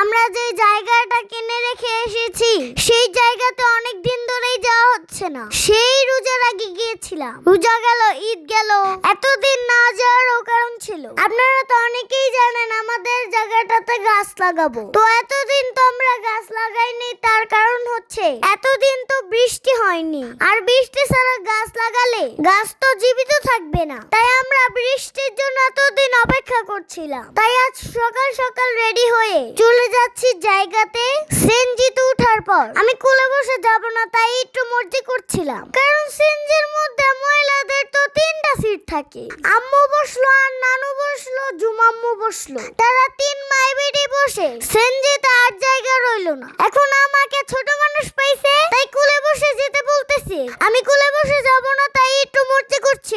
আমরা যে জায়গাটা কিনে রেখে এসেছি, সেই জায়গাতে অনেক দিন ধরেই যাওয়া হচ্ছে না। সেই রোজার আগে গিয়েছিলাম। রোজা গেল, ঈদ গেল, এতদিন না যাওয়ারও কারণ ছিল। আপনারা তো অনেকেই জানেন আমাদের জায়গাটাতে গাছ লাগাবো। তো এতদিন তো আমরা গাছ লাগাইনি, তার কারণ হচ্ছে এতদিন তো বৃষ্টি হয়নি। আর বৃষ্টি ছাড়া গাছ লাগালে গাছ তো জীবিত থাকবে না। তাই বৃষ্টির জন্য এতদিন অপেক্ষা করছিলাম। তাই আজ সকাল সকাল রেডি হয়ে চলে যাচ্ছি জায়গাতে সেনজিতে উঠার পর। আমি কোলে বসে যাব না, তাই একটু মর্জি করছিলাম। কারণ সেনজির মধ্যে মহিলাদের তো তিনটা সিট থাকে। আম্মু বসল আর নানু বসল, জুমাম্মু বসল। তারা তিন মাই বেডে বসে সেনজিতে আর জায়গা রইল না। এখন আমাকে ছোট মানুষ পাইছে, তাই কুলে বসে যেতে বলতেছে। আমি কোলে বসে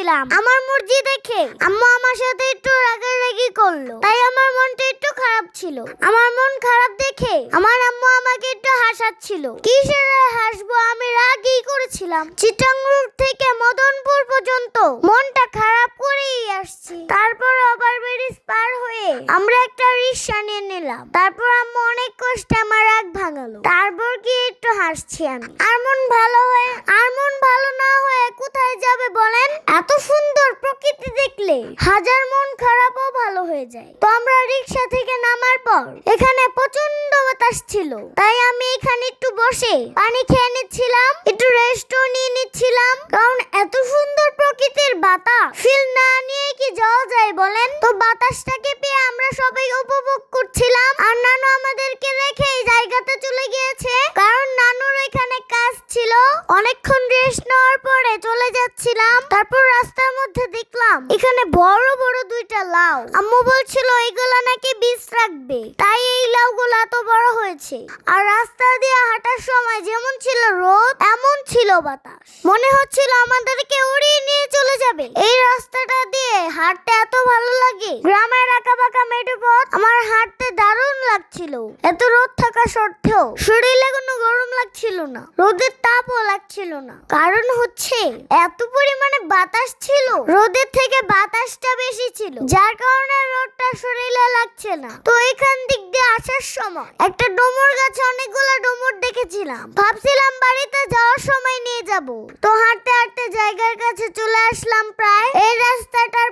করছিলাম আমার মর্জি দেখে আম্মু আমার সাথে একটু রাগারাগি করল। তাই আমার মনটা একটু খারাপ ছিল। আমার মন খারাপ দেখে আমার আম্মু আমাকে একটু হাসাচ্ছিল। কিসের হাসবো? আমি রাগই করেছিলাম। চিটাঙ্গুর থেকে মদনপুর পর্যন্ত মনটা খারাপ করেই আসছি। তারপর ওভার ব্রিজ পার হয়ে আমরা একটা রিক্সা নিয়ে নিলাম। তারপর আম্মু অনেক কষ্টে আমার রাগ ভাঙালো। তারপর কি একটু হাসছি আমি। আর মন ভালো হয়ে আর মন ভালো না হয়ে কোথায় যাবে বলেন এত সুন্দর প্রকৃতি দেখলে হাজার মন খারাপও ভালো হয়ে যায়। তো আমরা রিক্সা থেকে নামার পর এখানে প্রচণ্ড বাতাস ছিল। তাই আমি এখানে একটু বসে পানি খেয়ে নিচ্ছিলাম, একটু রেস্টও নিয়ে নিচ্ছিলাম। কারণ এত সুন্দর প্রকৃতির বাতাস। ফিল না নিয়ে কি যাওয়া যায় বলেন? তো বাতাসটাকে পেয়ে আমরা সবাই উপভোগ করছিলাম। আর নানু আমাদেরকে রেখে এই জায়গাতে চলে গিয়েছে। কারণ নানুর এখানে কাজ ছিল। অনেকক্ষণ রেস্ট নেওয়ার পরে চলে যাচ্ছিলাম তারপর রাস্তার মধ্যে দেখলাম এখানে বড় বড় দুইটা লাউ আম্মু বলছিল এইগুলা নাকি বীজ রাখবে। তাই এই লাউগুলো এত বড় হয়েছে। আর রাস্তা দিয়ে হাঁটার সময় যেমন ছিল রোদ, এমন ছিল বাতাস। মনে হচ্ছিল আমাদেরকে উড়িয়ে নিয়ে চলে যাবে। এই রাস্তাটা হাঁটতে এত ভালো লাগে। গ্রামের আঁকা বাঁকা মেঠো পথ আমার হাঁটতে দারুণ লাগছিল। এত রোদ থাকা সত্ত্বেও শরীরে কোনো গরম লাগছিল না, রোদের তাপও লাগছিল না। কারণ হচ্ছে, এত পরিমাণে বাতাস ছিল, রোদের থেকে বাতাসটা বেশি ছিল, যার কারণে রোদটা শরীরে লাগছে না। তো এখান দিক দিয়ে আসার সময় একটা ডোমর গাছে অনেকগুলো ডোমর দেখেছিলাম। ভাবছিলাম বাড়িতে যাওয়ার সময় নিয়ে যাব। তো হাঁটতে হাঁটতে জায়গার কাছে চলে আসলাম প্রায়। এই রাস্তাটার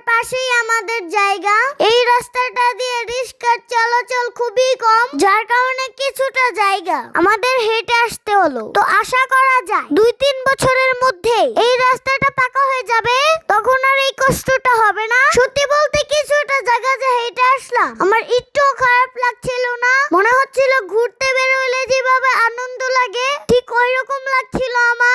আমাদের জায়গা। এই রাস্তাটা দিয়ে রিক্সার চলাচল খুবই কম, যার কারণে কিছুটা জায়গা আমাদের হেঁটে আসতে হলো। তো আশা করা যায়, দুই তিন বছরের মধ্যে এই রাস্তাটা পাকা হয়ে যাবে, তখন আর এই কষ্টটা হবে না। সত্যি বলতে কিছুটা জায়গা যে হেঁটে আসলাম, আমার একটুও খারাপ লাগছিল না। মনে হচ্ছিল ঘুরতে বেরোলে যেভাবে আনন্দ লাগে, ঠিক ওই রকম লাগছিল আমার।